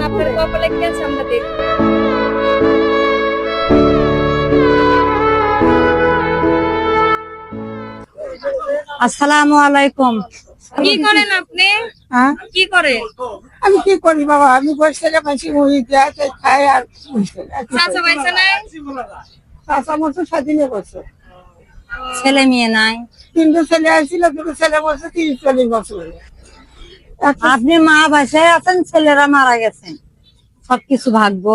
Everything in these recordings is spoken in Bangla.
আপনার কপালে কি আছে আমরা দেখব? আসসালামু আলাইকুম। কি করেন আপনি? হ্যাঁ? কি করে? আমি কি করি বাবা? আমি বসে থেকে মুড়ি দেয় খাই আর চাচা? নাই? চাচা মতো স্বাধীনে বসে। ছেলে মেয়ে নাই। তিনটে ছেলে আসছিল দুটো ছেলে বসে তিরিশ চল্লিশ বছর আপনি মা বাসায় আছেন ছেলেরা মারা গেছেন সবকিছু ভাগ্য।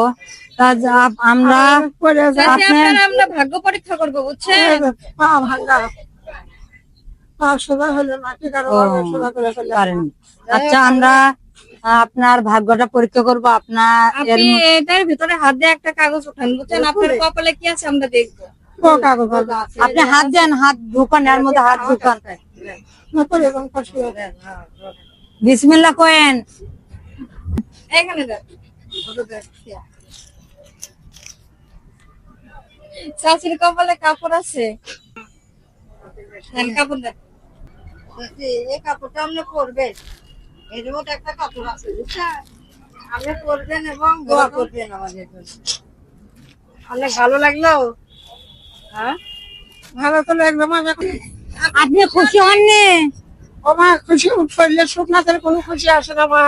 আমরা আমরা ভাগ্য পরীক্ষা করব বুঝছেন? আচ্ছা আমরা আপনার ভাগ্যটা পরীক্ষা করব। আপনার এটার ভিতরে হাত দিয়ে একটা কাগজ উঠান বুঝছেন? আপনার কপালে কি আছে আমরা দেখব। কাগজ আপনি হাত দেন হাত ঢুকান এর মধ্যে হাত ঢুকান। বিসমিল্লাহ কোয়েন। এখানে কপালে কাপড় আছে। এর মধ্যে একটা কাপড় আছে আপনি পরবেন এবং ভালো লাগল? হ্যাঁ? ভালো আপনি খুশি হননি? মা খুশি শরীরে সুখ না কোনো খুশি আসে না মা।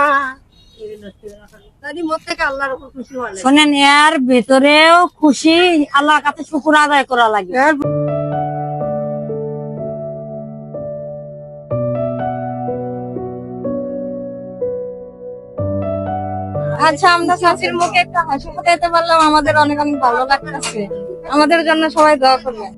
তারই মধ্যে থেকে আল্লাহর উপর খুশি হলে শোনেন এর ভেতরেও খুশি আল্লাহর কাছে শুকুর আদায় করা লাগে। আচ্ছা আমরা চাচির মুখে একটা হাসি ফুটাইতে পারলাম। আমাদের অনেক অনেক ভালো লাগতেছে। আমাদের জন্য সবাই দোয়া করবেন।